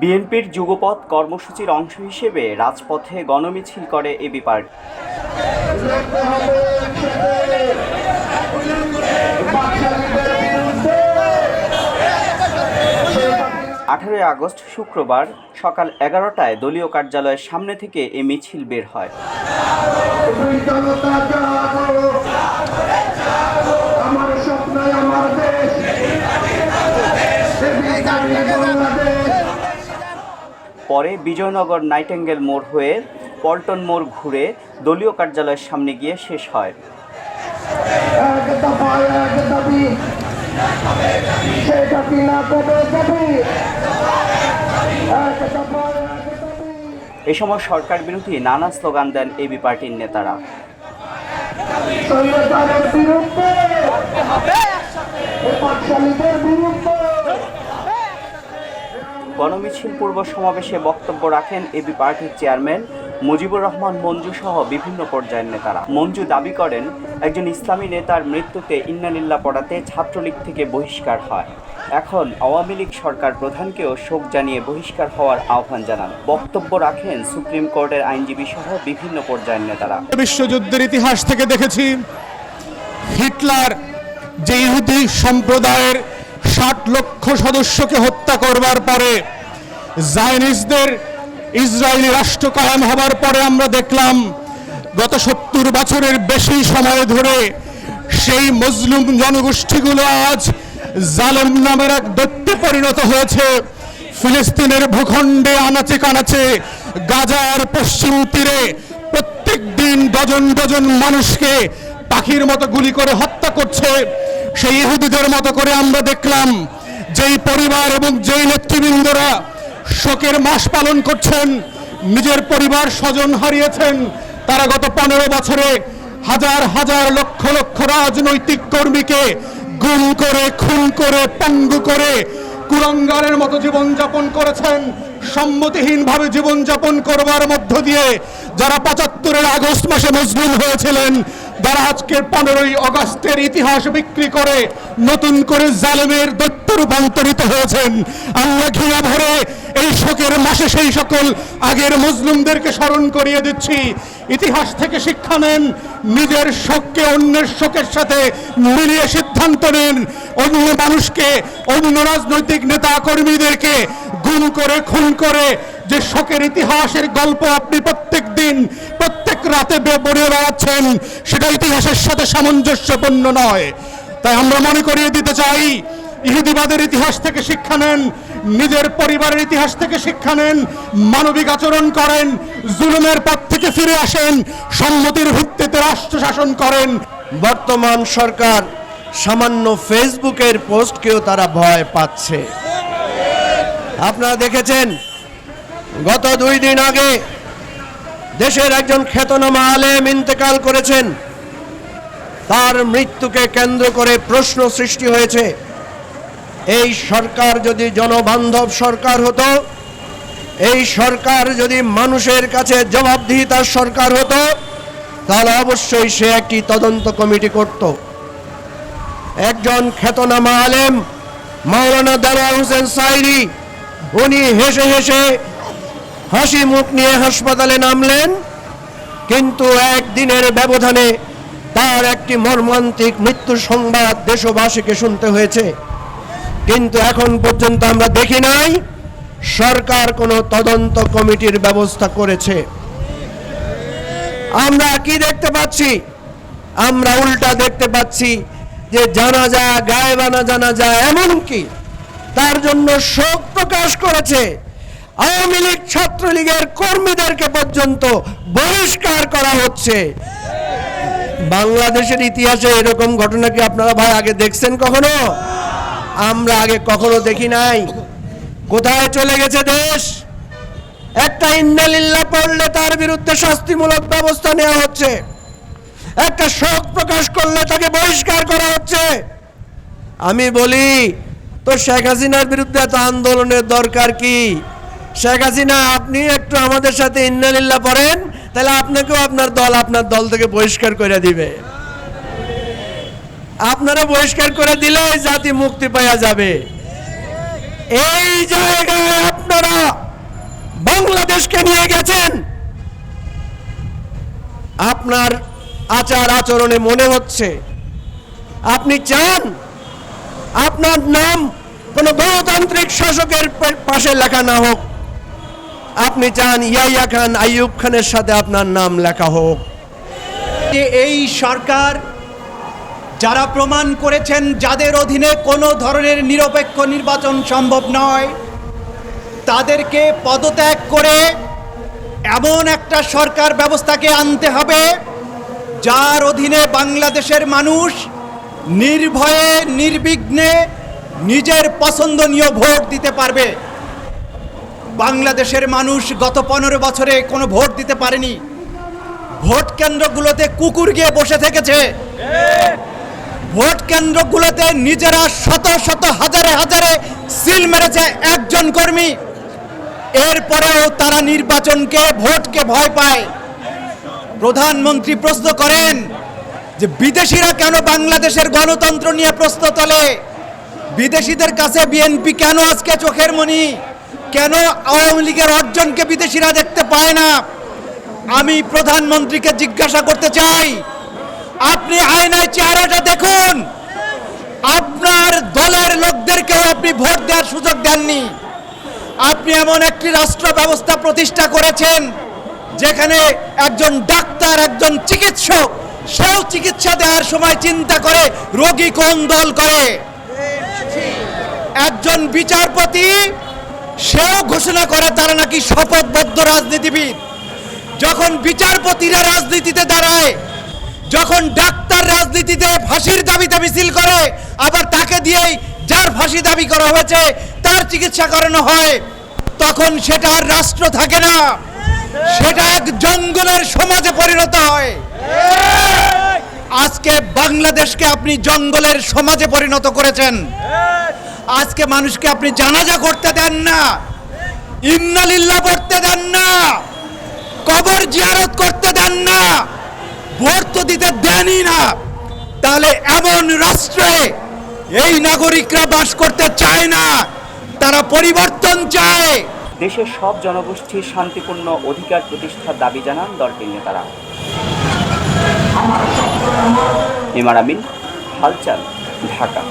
বিএনপির যুগপথ কর্মসূচির অংশ হিসেবে রাজপথে গণমিছিল করে এবি পার্টি। আঠারোই আগস্ট শুক্রবার সকাল এগারোটায় দলীয় কার্যালয়ের সামনে থেকে এ মিছিল বের হয় দুই জনতা জাগো আমার স্বপ্ন আমার দেশ এই বিজ্ঞানী বাংলাদেশ পরে বিজয়নগর নাইটেঙ্গেল মোড় হয়ে পল্টন মোড় ঘুরে দলীয় কার্যালয়ের সামনে গিয়ে শেষ হয়। এ সময় সরকার বিরোধী নানা স্লোগান দেন এবি পার্টির নেতারা। বিরুদ্ধে গণমিছিল পূর্ব সমাবেশে বক্তব্য রাখেন এবি পার্টির চেয়ারম্যান মুজিবুর রহমান মঞ্জু সহ বিভিন্ন পর্যায়ের নেতারা। মঞ্জু দাবি করেন, একজন ইসলামী নেতার মৃত্যুতে ইন্নানিল্লা পড়াতে ছাত্রলীগ থেকে বহিষ্কার হয়। এখন আওয়ামী লীগ সরকার প্রধানকেও শোক জানিয়ে বহিষ্কার হওয়ার আহ্বান জানান। বক্তব্য রাখেন সুপ্রিম কোর্টের আইনজীবী সহ বিভিন্ন পর্যায়ের নেতারা। বিশ্বযুদ্ধের ইতিহাস থেকে দেখেছি, হিটলার যে ইহুদি সম্প্রদায়ের ষাট লক্ষ সদস্যকে হত্যা করবার পরে জায়নিসদের ইসরায়েলি রাষ্ট্র কায়েম হবার পরে আমরা দেখলাম, গত সত্তর বছরের বেশি সময় ধরে সেই মজলুম জনগোষ্ঠীগুলো আজ জালেম নামের এক দৈত্যে পরিণত হয়েছে। ফিলিস্তিনের ভূখণ্ডে আনাচে কানাচে গাজার পশ্চিম তীরে প্রত্যেক দিন ডজন ডজন মানুষকে পাখির মতো গুলি করে হত্যা করছে। সেই ইহুদিদের মতো করে আমরা দেখলাম যেই পরিবার এবং যেই নেতৃবৃন্দরা শোকের মাস পালন করছেন, নিজের পরিবার স্বজন হারিয়েছেন, তারা গত পনেরো বছরে হাজার হাজার লক্ষ লক্ষ রাজনৈতিক কর্মীকে গুম করে, খুন করে, পঙ্গু করে কুরঙ্গারের মতো জীবনযাপন করেছেন। সম্মতিহীনভাবে জীবনযাপন করবার মধ্য দিয়ে যারা পঁচাত্তরের আগস্ট মাসে মুসলিম হয়েছিলেন, যারা আজকের পনেরোই অগস্টের ইতিহাস বিক্রি করে নতুন করে জালেমের দৈত্য রূপান্তরিত হয়েছেন আমরা ঘৃণা ভরে এই শোকের মাসে সেই সকল আগের মুসলিমদেরকে স্মরণ করিয়ে দিচ্ছি। ইতিহাস থেকে শিক্ষা নেন, নিজের শোককে অন্যের শোকের সাথে মিলিয়ে সিদ্ধান্ত নেন, অন্য মানুষকে, অন্য রাজনৈতিক নেতা কর্মীদেরকে গুম করে, খুন করে, যে শোকের ইতিহাসের গল্প আপনি প্রত্যেক দিন প্রত্যেক রাতে বলে বেড়াচ্ছেন, সেটা ইতিহাসের সাথে সামঞ্জস্যপূর্ণ নয়। তাই আমরা মনে করিয়ে দিতে চাই, ইহুদিবাদের ইতিহাস থেকে শিক্ষা নেন, নিজের পরিবারের ইতিহাস থেকে শিক্ষা নেন, মানবিক আচরণ করেন, জুলুমের পথ থেকে ফিরে আসেন, সম্মতির ভিত্তিতে রাষ্ট্র শাসন করেন। বর্তমান সরকার সামান্য ফেসবুকের পোস্টকেও তারা ভয় পাচ্ছে। আপনারা দেখেছেন, গত দুই দিন আগে দেশের একজন খ্যাতনামা আলেম ইন্তেকাল করেছেন। তার মৃত্যুকে কেন্দ্র করে প্রশ্ন সৃষ্টি হয়েছে, এই সরকার যদি জনবান্ধব সরকার হতো, এই সরকার যদি মানুষের কাছে জবাবদিহিতার সরকার হতো, তাহলে অবশ্যই সে একটি তদন্ত কমিটি করত। একজন খ্যাতনামা আলেম, মাওলানা দারা হোসেন সাইরি উনি হেসে হেসে হাসি মুখ নিয়ে হাসপাতালে নামলেন, কিন্তু একদিনের ব্যবধানে তার একটি মর্মান্তিক মৃত্যু সংবাদ দেশবাসীকে শুনতে হয়েছে। কিন্তু এখন পর্যন্ত আমরা দেখি নাই, সরকার কোনো তদন্ত কমিটির ব্যবস্থা করেছে। আমরা কি দেখতে পাচ্ছি? আমরা উল্টা দেখতে পাচ্ছি যে জানা যা গায়ে জানাজা গায়েবানা জানাজা এমনকি তার জন্য শোক প্রকাশ করেছে। আওয়ামী লীগ ছাত্রলীগের কর্মীদেরকে পর্যন্ত বহিষ্কার করা হচ্ছে। বাংলাদেশের ইতিহাসে এরকম ঘটনা কি আপনারা ভাই আগে দেখছেন কখনো? আমরা আগে কখনো দেখি নাই। কোথায় চলে গেছে দেশ? একটা ইন্নালিল্লাহ পড়লে তার বিরুদ্ধে শাস্তিমূলক ব্যবস্থা নেওয়া হচ্ছে। একটা শোক প্রকাশ করলে তাকে বহিষ্কার করা হচ্ছে। আমি বলি তো শেখ হাসিনার বিরুদ্ধে এত আন্দোলনের দরকার কি? শেখ হাসিনা, আপনি একটু আমাদের সাথে ইন্নালিল্লাহ পড়েন, তাহলে আপনাকেও আপনার দল আপনার দল থেকে বহিষ্কার করে দিবে। আপনারা বহিষ্কার করে দিলে জাতি মুক্তি পাওয়া যাবে। এই জায়গায় আপনারা বাংলাদেশকে নিয়ে গেছেন। আপনার আচার আচরণে মনে হচ্ছে। আপনি চান আপনার নাম কোন গণতান্ত্রিক শাসকের পাশে লেখা না হোক। আপনি চান ইয়াইয়া খান, আইয়ুব খানের সাথে আপনার নাম লেখা হোক। যে এই সরকার যারা প্রমাণ করেছেন যাদের অধীনে কোনো ধরনের নিরপেক্ষ নির্বাচন সম্ভব নয়, তাদেরকে পদত্যাগ করে এমন একটা সরকার ব্যবস্থাকে আনতে হবে, যার অধীনে বাংলাদেশের মানুষ নির্ভয়ে, নির্বিঘ্নে নিজের পছন্দনীয় ভোট দিতে পারবে। বাংলাদেশের মানুষ গত পনেরো বছরে কোনো ভোট দিতে পারেনি। ভোট কেন্দ্রগুলোতে কুকুর গিয়ে বসে থেকেছে। ভোট কেন্দ্রগুলোতে নিজেরা শত শত, হাজারে হাজারে সিল মেরেছে একজন কর্মী। এরপরেও তারা নির্বাচনকে, ভোটকে ভয় পায়। প্রধানমন্ত্রী প্রশ্ন করেন যে বিদেশিরা কেন বাংলাদেশের গণতন্ত্র নিয়ে প্রশ্ন তোলে? বিদেশিদের কাছে বিএনপি কেন আজকে চোখের মনি? কেন আওয়ামী লীগের অর্জনকে বিদেশিরা দেখতে পায় না? আমি প্রধানমন্ত্রীকে জিজ্ঞাসা করতে চাই, আপনি আয়নায় চেহারাটা দেখুন। আপনার দলের লোকদেরকেও আপনি ভোট দেওয়ার সুযোগ দেননি। আপনি এমন একটি রাষ্ট্র ব্যবস্থা প্রতিষ্ঠা করেছেন, যেখানে একজন ডাক্তার, একজন চিকিৎসক সেও চিকিৎসা দেওয়ার সময় চিন্তা করে, রোগী কোন দল করে? একজন বিচারপতি, সেও ঘোষণা করে তারা নাকি শপথবদ্ধ রাজনীতিবিদ। যখন বিচারপতিরা রাজনীতিতে দাঁড়ায়, যখন ডাক্তার রাজনীতিতে ফাঁসির দাবিতে মিছিল করে, আবার তাকে দিয়েই যার ফাঁসি দাবি করা হয়েছে, তার চিকিৎসা করানো হয়, তখন সেটা আর রাষ্ট্র থাকে না। সেটা এক জঙ্গলের সমাজে পরিণত হয়। আজকে বাংলাদেশকে আপনি জঙ্গলের সমাজে পরিণত করেছেন। আজকে মানুষকে আপনি জানাজা করতে দেন না। ইন্নালিল্লাহ করতে দেন না। কবর জিয়ারত করতে দেন না। ভোট তো দিতে দেনই না। তাহলে এমন রাষ্ট্রে এই নাগরিকরা বাস করতে চায় না। তারা পরিবর্তন চায়। দেশের সব জনগোষ্ঠীর শান্তিপূর্ণ অধিকার প্রতিষ্ঠার দাবি জানান দলটির নেতারা। ইমার আমিন হালচাল ঢাকা।